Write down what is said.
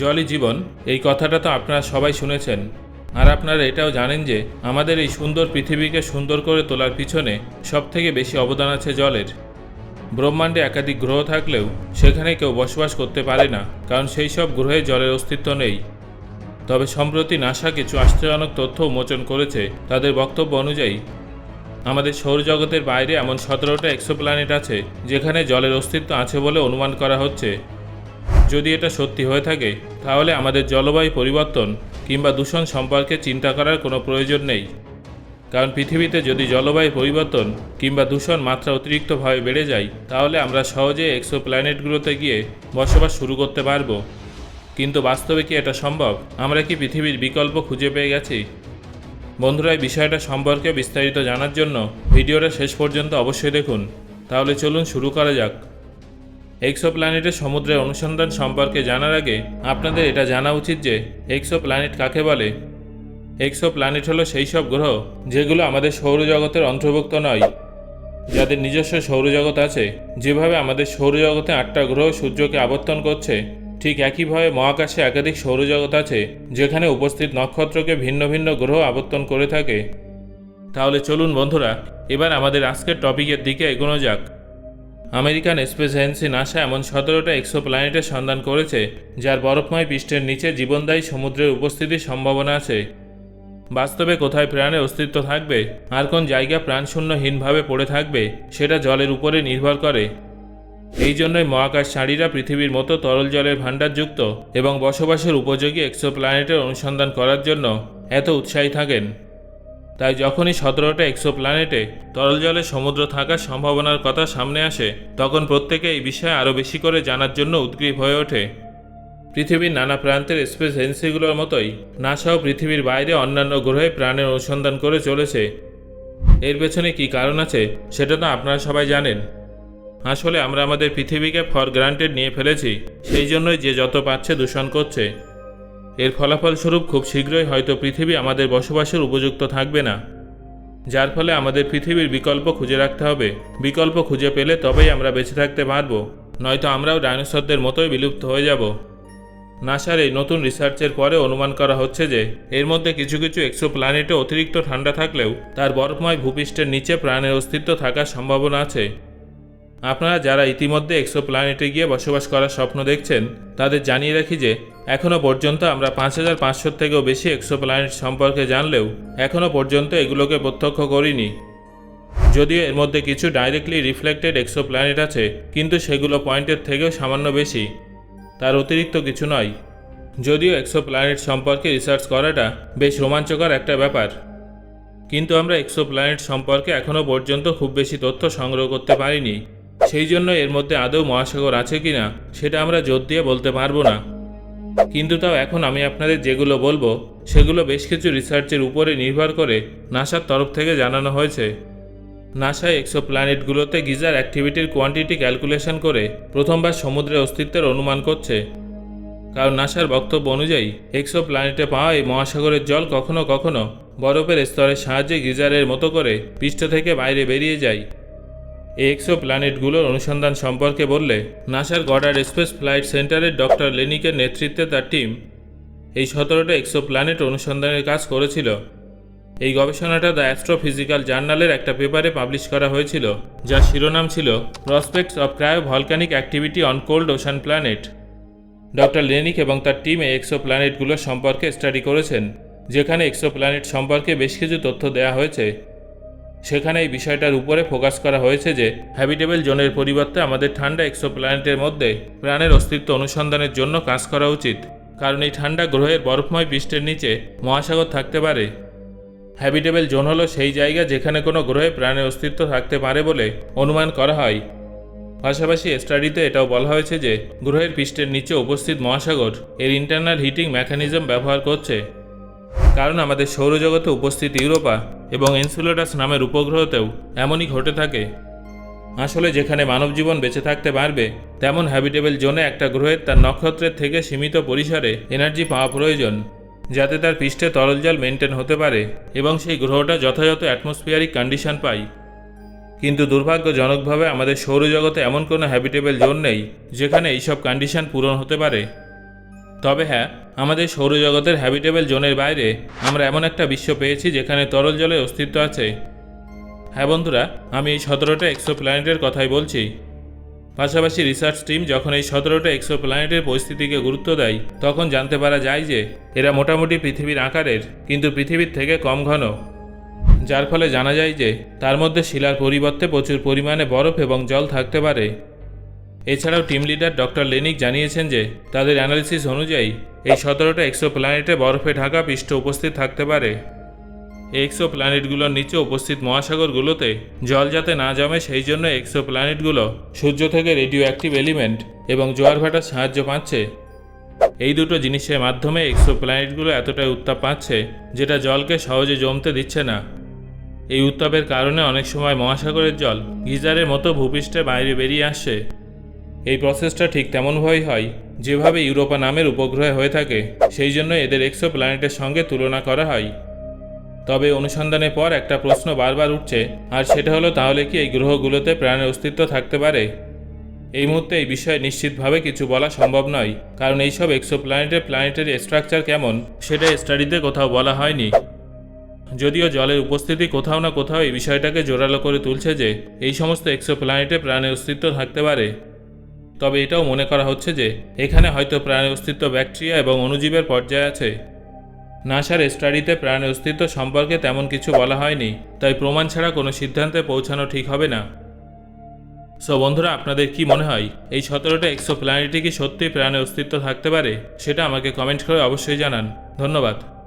জলই জীবন, এই কথাটা তো আপনারা সবাই শুনেছেন। আর আপনারা এটাও জানেন যে, আমাদের এই সুন্দর পৃথিবীকে সুন্দর করে তোলার পিছনে সবথেকে বেশি অবদান আছে জলের। ব্রহ্মাণ্ডে একাধিক গ্রহ থাকলেও সেখানে কেউ বসবাস করতে পারে না, কারণ সেই সব গ্রহে জলের অস্তিত্ব নেই। তবে সম্প্রতি নাসা কিছু আশ্চর্যজনক তথ্য উন্মোচন করেছে, তাদের বক্তব্য অনুযায়ী, আমাদের সৌরজগতের বাইরে এমন সতেরোটা এক্সোপ্ল্যানেট আছে, যেখানে জলের অস্তিত্ব আছে বলে অনুমান করা হচ্ছে। যদি এটা সত্যি হয়ে থাকে, তাহলে আমাদের জলবায়ু পরিবর্তন কিংবা দূষণ সম্পর্কে চিন্তা করার কোনো প্রয়োজন নেই। কারণ পৃথিবীতে যদি জলবায়ু পরিবর্তন কিংবা দূষণ মাত্রা অতিরিক্তভাবে বেড়ে যায়, তাহলে আমরা সহজে এক্সো প্ল্যানেটগুলোতে গিয়ে বসবাস শুরু করতে পারব। কিন্তু বাস্তবে কি এটা সম্ভব? আমরা কি পৃথিবীর বিকল্প খুঁজে পেয়ে গেছি? বন্ধুরা, এই বিষয়টা সম্পর্কে বিস্তারিত জানার জন্য ভিডিওটা শেষ পর্যন্ত অবশ্যই দেখুন। তাহলে চলুন শুরু করা যাক। এক্সো প্ল্যানেটের সমুদ্রের অনুসন্ধান সম্পর্কে জানার আগে আপনাদের এটা জানা উচিত যে এক্সো প্ল্যানেট কাকে বলে? এক্সো প্ল্যানেট হলো সেই সব গ্রহ যেগুলো আমাদের সৌরজগতের অন্তর্ভুক্ত নয়। যাদের নিজস্ব সৌরজগৎ আছে, যেভাবে আমাদের সৌরজগতে আটটা গ্রহ সূর্যকে আবর্তন করছে, ঠিক একইভাবে মহাকাশে একাধিক সৌরজগৎ আছে, যেখানে উপস্থিত নক্ষত্রকে ভিন্ন ভিন্ন গ্রহ আবর্তন করে থাকে। তাহলে চলুন বন্ধুরা, এবার আমাদের আজকের টপিকের দিকে এগোনো যাক। আমেরিকান স্পেস এজেন্সি নাসা এমন সতেরোটা এক্সো প্ল্যানেটের সন্ধান করেছে, যার বরফময় পৃষ্ঠের নিচে জীবনদায়ী সমুদ্রের উপস্থিতির সম্ভাবনা আছে। বাস্তবে কোথায় প্রাণের অস্তিত্ব থাকবে, আর কোন জায়গা প্রাণশূন্যহীনভাবে পড়ে থাকবে, সেটা জলের উপরে নির্ভর করে। এই জন্যই মহাকাশ শাড়িরা পৃথিবীর মতো তরল জলের ভাণ্ডারযুক্ত এবং বসবাসের উপযোগী এক্সো প্ল্যানেটের অনুসন্ধান করার জন্য এত উৎসাহী থাকেন। তাই যখনই সতেরোটা এক্সো প্ল্যানেটে তরল জলে সমুদ্র থাকার সম্ভাবনার কথা সামনে আসে, তখন প্রত্যেকে এই বিষয়ে আরও বেশি করে জানার জন্য উদ্গ্রীব হয়ে ওঠে। পৃথিবীর নানা প্রান্তের স্পেস এজেন্সিগুলোর মতোই নাসাও পৃথিবীর বাইরে অন্যান্য গ্রহে প্রাণের অনুসন্ধান করে চলেছে। এর পেছনে কী কারণ আছে, সেটা তো আপনারা সবাই জানেন। আসলে আমরা আমাদের পৃথিবীকে ফর গ্রান্টেড নিয়ে ফেলেছি, সেই জন্যই যে যত পাচ্ছে দূষণ করছে। এর ফলাফলস্বরূপ খুব শীঘ্রই হয়তো পৃথিবী আমাদের বসবাসের উপযুক্ত থাকবে না। যার ফলে আমাদের পৃথিবীর বিকল্প খুঁজে রাখতে হবে। বিকল্প খুঁজে পেলে তবেই আমরা বেঁচে থাকতে পারব। নয়তো আমরাও ডাইনোসরদের মতোই বিলুপ্ত হয়ে যাব। নাসার এই নতুন রিসার্চের পরে অনুমান করা হচ্ছে যে, এর মধ্যে কিছু কিছু এক্সো প্ল্যানেটে অতিরিক্ত ঠান্ডা থাকলেও তার বরফময় ভূপৃষ্ঠের নিচে প্রাণের অস্তিত্ব থাকার সম্ভাবনা আছে। আপনারা যারা ইতিমধ্যে এক্সো প্ল্যানেটে গিয়ে বসবাস করার স্বপ্ন দেখছেন, তাদের জানিয়ে রাখি যে এখনও পর্যন্ত আমরা পাঁচ হাজার পাঁচশোর থেকেও বেশি এক্সো প্ল্যানেট সম্পর্কে জানলেও এখনও পর্যন্ত এগুলোকে প্রত্যক্ষ করিনি। যদিও এর মধ্যে কিছু ডাইরেক্টলি রিফ্লেক্টেড এক্সো প্ল্যানেট আছে, কিন্তু সেগুলো পয়েন্টের থেকেও সামান্য বেশি। তার অতিরিক্ত কিছু নয়। যদিও এক্সো প্ল্যানেট সম্পর্কে রিসার্চ করাটা বেশ রোমাঞ্চকর একটা ব্যাপার। কিন্তু আমরা এক্সো প্ল্যানেট সম্পর্কে এখনও পর্যন্ত খুব বেশি তথ্য সংগ্রহ করতে পারিনি। সেই জন্য এর মধ্যে আদৌ মহাসাগর আছে কি না সেটা আমরা জোর দিয়ে বলতে পারব না। কিন্তু তাও এখন আমি আপনাদের যেগুলো বলব, সেগুলো বেশ কিছু রিসার্চের উপরে নির্ভর করে নাসার তরফ থেকে জানানো হয়েছে। নাসা এক্সো প্ল্যানেটগুলোতে গিজার অ্যাক্টিভিটির কোয়ান্টিটি ক্যালকুলেশন করে প্রথমবার সমুদ্রের অস্তিত্বের অনুমান করছে। কারণ নাসার বক্তব্য অনুযায়ী এক্সো প্ল্যানেটে পাওয়া এই মহাসাগরের জল কখনো কখনো বরফের স্তরের সাহায্যে গিজারের মতো করে পৃষ্ঠ থেকে বাইরে বেরিয়ে যায়। এই এক্সো প্ল্যানেটগুলোর অনুসন্ধান সম্পর্কে বললে, নাসার গডার স্পেস ফ্লাইট সেন্টারের ডক্টর লেনিকের নেতৃত্বে তার টিম এই সতেরোটা এক্সো প্ল্যানেট অনুসন্ধানের কাজ করেছিল। এই গবেষণাটা দ্য অ্যাস্ট্রোফিজিক্যাল জার্নালের একটা পেপারে পাবলিশ করা হয়েছিল, যার শিরোনাম ছিল prospects of cryovolcanic activity on cold ocean planet doctor লেনিক এবং তার টিম এই এক্সো প্ল্যানেটগুলো সম্পর্কে স্টাডি করেছেন, যেখানে এক্সো প্ল্যানেট সম্পর্কে বেশ কিছু তথ্য দেওয়া হয়েছে। সেখানে এই বিষয়টার উপরে ফোকাস করা হয়েছে যে হ্যাবিটেবল জোনের পরিবর্তে আমাদের ঠান্ডা এক্সো প্ল্যানেটের মধ্যে প্রাণের অস্তিত্ব অনুসন্ধানের জন্য কাজ করা উচিত। কারণ এই ঠান্ডা গ্রহের বরফময় পৃষ্ঠের নিচে মহাসাগর থাকতে পারে। হ্যাবিটেবল জোন হলো সেই জায়গা যেখানে কোনো গ্রহে প্রাণের অস্তিত্ব থাকতে পারে বলে অনুমান করা হয়। পাশাপাশি স্টাডিতে এটাও বলা হয়েছে যে গ্রহের পৃষ্ঠের নিচে উপস্থিত মহাসাগর এর ইন্টারনাল হিটিং মেকানিজম ব্যবহার করছে। কারণ আমাদের সৌরজগতে উপস্থিত ইউরোপা এবং এনসুলেটাস নামের উপগ্রহতেও এমনই ঘটে থাকে। আসলে যেখানে মানব জীবন বেঁচে থাকতে পারবে, তেমন হ্যাবিটেবল জোনে একটা গ্রহের তার নক্ষত্রের থেকে সীমিত পরিসরে এনার্জি পাওয়া প্রয়োজন, যাতে তার পৃষ্ঠে তরল জল মেনটেন হতে পারে এবং সেই গ্রহটা যথাযথ অ্যাটমসফিয়ারিক কন্ডিশন পায়। কিন্তু দুর্ভাগ্যজনকভাবে আমাদের সৌরজগতে এমন কোনো হ্যাবিটেবল জোন নেই, যেখানে এইসব কন্ডিশন পূরণ হতে পারে। তবে হ্যাঁ আমাদের সৌরজগতের হ্যাবিটেবল জোনের বাইরে আমরা এমন একটা বিশ্ব পেয়েছি যেখানে তরল জলের অস্তিত্ব আছে। হ্যাঁ বন্ধুরা, আমি এই সতেরোটা এক্সো প্ল্যানেটের কথাই বলছি। পাশাপাশি রিসার্চ টিম যখন এই সতেরোটা এক্সো প্ল্যানেটের পরিস্থিতিকে গুরুত্ব দেয়, তখন জানতে পারা যায় যে এরা মোটামুটি পৃথিবীর আকারের, কিন্তু পৃথিবীর থেকে কম ঘন। যার ফলে জানা যায় যে তার মধ্যে শিলার পরিবর্তে প্রচুর পরিমাণে বরফ এবং জল থাকতে পারে। এছাড়াও টিম লিডার ডক্টর লেনিক জানিয়েছেন যে, তাদের অ্যানালিসিস অনুযায়ী, এই সতেরোটা এক্সো প্ল্যানেটে বরফে ঢাকা পৃষ্ঠ উপস্থিত থাকতে পারে। এক্সো প্ল্যানেটগুলোর নিচে উপস্থিত মহাসাগরগুলোতে জল যাতে না জমে, সেই জন্য এক্সো প্ল্যানেটগুলো সূর্য থেকে রেডিও অ্যাক্টিভ এলিমেন্ট এবং জোয়ার ভাটার সাহায্য পাচ্ছে। এই দুটো জিনিসের মাধ্যমে এক্সো প্ল্যানেটগুলো এতটাই উত্তাপ পাচ্ছে, যেটা জলকে সহজে জমতে দিচ্ছে না। এই উত্তাপের কারণে অনেক সময় মহাসাগরের জল গিজারের মতো ভূপৃষ্ঠে বাইরে বেরিয়ে আসছে। এই প্রসেসটা ঠিক তেমনভাবেই হয়, যেভাবে ইউরোপা নামের উপগ্রহে হয়ে থাকে, সেই জন্য এদের এক্সো প্ল্যানেটের সঙ্গে তুলনা করা হয়। তবে অনুসন্ধানের পর একটা প্রশ্ন বারবার উঠছে, আর সেটা হলো, তাহলে কি এই গ্রহগুলোতে প্রাণের অস্তিত্ব থাকতে পারে? এই মুহূর্তে এই বিষয়ে নিশ্চিতভাবে কিছু বলা সম্ভব নয়, কারণ এইসব এক্সো প্ল্যানেটের প্ল্যানেটারি স্ট্রাকচার কেমন, সেটা স্টাডিতে কোথাও বলা হয়নি। যদিও জলের উপস্থিতি কোথাও না কোথাও এই বিষয়টাকে জোরালো করে তুলছে যে, এই সমস্ত এক্সো প্ল্যানেটে প্রাণের অস্তিত্ব থাকতে পারে। তবে এটাও মনে করা হচ্ছে যে এখানে হয়তো প্রাণের অস্তিত্ব ব্যাকটেরিয়া এবং অণুজীবের পর্যায়ে আছে। নাসার স্টাডিতে প্রাণের অস্তিত্ব সম্পর্কে তেমন কিছু বলা হয়নি, তাই প্রমাণ ছাড়া কোনো সিদ্ধান্তে পৌঁছানো ঠিক হবে না। সো বন্ধুরা, আপনাদের কি মনে হয়, এই সতেরোটা এক্সো প্ল্যানেটে কি সত্যিই প্রাণের অস্তিত্ব থাকতে পারে? সেটা আমাকে কমেন্ট করে অবশ্যই জানান। ধন্যবাদ।